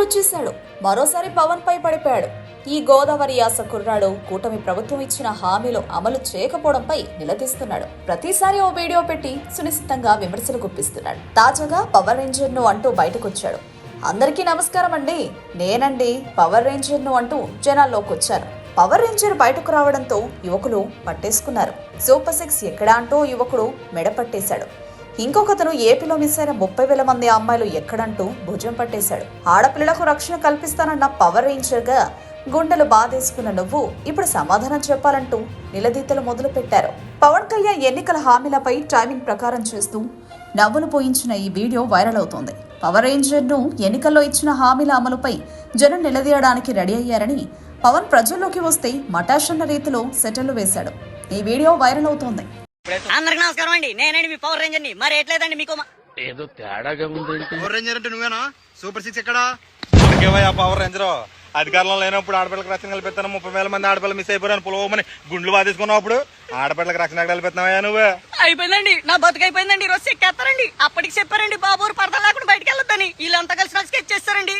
వచ్చేశాడు మరోసారి పవన్ పై పడిపోయాడు. ఈ గోదావరి యాస కుర్రాడు కూటమి ప్రభుత్వం ఇచ్చిన హామీలు అమలు చేయకపోవడంపై నిలదీస్తున్నాడు. ప్రతిసారి ఓ వీడియో పెట్టి సునిశ్చితంగా విమర్శలు గుప్పిస్తున్నాడు. తాజాగా పవర్ రేంజర్ను అంటూ బయటకొచ్చాడు. అందరికీ నమస్కారం అండి. నేనండి పవర్ రేంజర్ను అంటూ జనాల్లోకి వచ్చాను పవర్ రేంజర్ బయటకు రావడంతో యువకులు పట్టేసుకున్నారు. సూపర్ సిక్స్ ఎక్కడా అంటూ యువకుడు మెడ పట్టేశాడు. ఇంకొకతను ఏపీలో మిస్ అయిన ముప్పై వేల మంది అమ్మాయిలు ఎక్కడంటూ భుజం పట్టేశాడు. ఆడపిల్లలకు రక్షణ కల్పిస్తానన్న పవర్ రేంజర్గా గుండెలు బాధేసుకున్న నువ్వు ఇప్పుడు సమాధానం చెప్పాలంటూ నిలదీతలు మొదలు పెట్టారు పవన్ కళ్యాణ్ ఎన్నికల హామీలపై టైమింగ్ ప్రకారం చేస్తూ నవ్వులు పోయించిన ఈ వీడియో వైరల్ అవుతోంది. పవర్ రేంజర్ను ఎన్నికల్లో ఇచ్చిన హామీల అమలుపై జనం నిలదీయడానికి రెడీ అయ్యారని పవన్ ప్రజల్లోకి వస్తే మటాషన్న రీతిలో సెటర్లు వేశాడు. ఈ వీడియో వైరల్ అవుతోంది. అందరికి నమస్కారం అండి. నేనండి మీ పవర్ రేంజర్ని. మరి ఎట్లేదండి మీకు ఏదో తేడాగా ఉందేంటి పవర్ రేంజర్ అంటే నువ్వేనా? సూపర్ సిక్స్ ఎక్కడ? పవర్ రేంజర్ అధికారంలో లేనప్పుడు ఆడపిల్లకి రక్షణ కల్పిస్తాను. ముప్పై వేల మంది ఆడపిల్లలు మిస్ అయిపోయారు పులవమని గుండ్లు బాధేసుకున్నావు అప్పుడు. ఆడపిల్లకి రక్షణ కల్పిస్తున్నావా నువ్వు? అయిపోయిందండి. నా బతుకు అయిపోయిందండి. ఈ రోజు చెక్కేస్తారండి. అప్పటికి చెప్పారండి బాబు పడతా లేకుండా బయటకు వెళ్ళొద్దని. వీళ్ళంతా కలిసి నాకు స్కెచ్ చేస్తారండి.